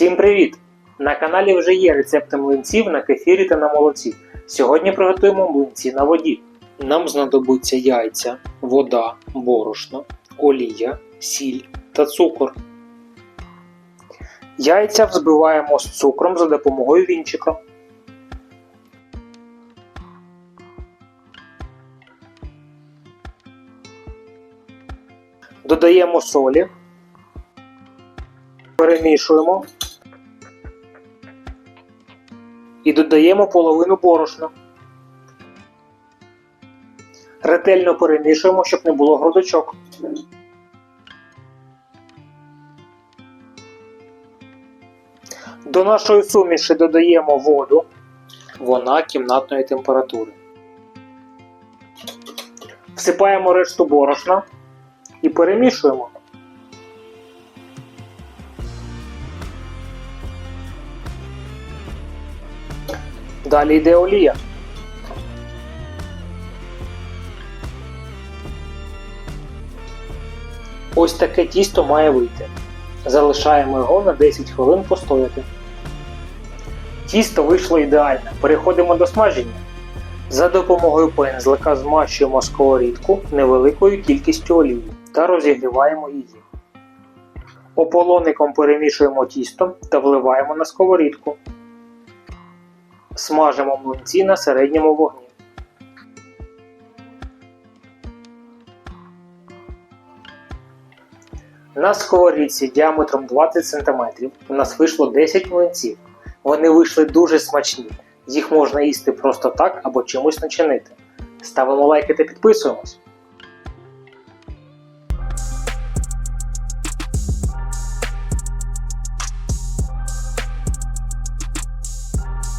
Всім привіт! На каналі вже є рецепти млинців на кефірі та на молоці. Сьогодні приготуємо млинці на воді. Нам знадобиться яйця, вода, борошно, олія, сіль та цукор. Яйця взбиваємо з цукром за допомогою вінчика. Додаємо солі, перемішуємо і додаємо половину борошна. Ретельно перемішуємо, щоб не було грудочок. До нашої суміші додаємо воду. Вона кімнатної температури. Всипаємо решту борошна і перемішуємо. Далі йде олія. Ось таке тісто має вийти. Залишаємо його на 10 хвилин постояти. Тісто вийшло ідеальне. Переходимо до смаження. За допомогою пензлика змащуємо сковорідку невеликою кількістю олії та розігріваємо її. Ополоником перемішуємо тісто та вливаємо на сковорідку. Смажимо млинці на середньому вогні. На сковорідці діаметром 20 см у нас вийшло 10 млинців. Вони вийшли дуже смачні. Їх можна їсти просто так або чимось начинити. Ставимо лайки та підписуємось.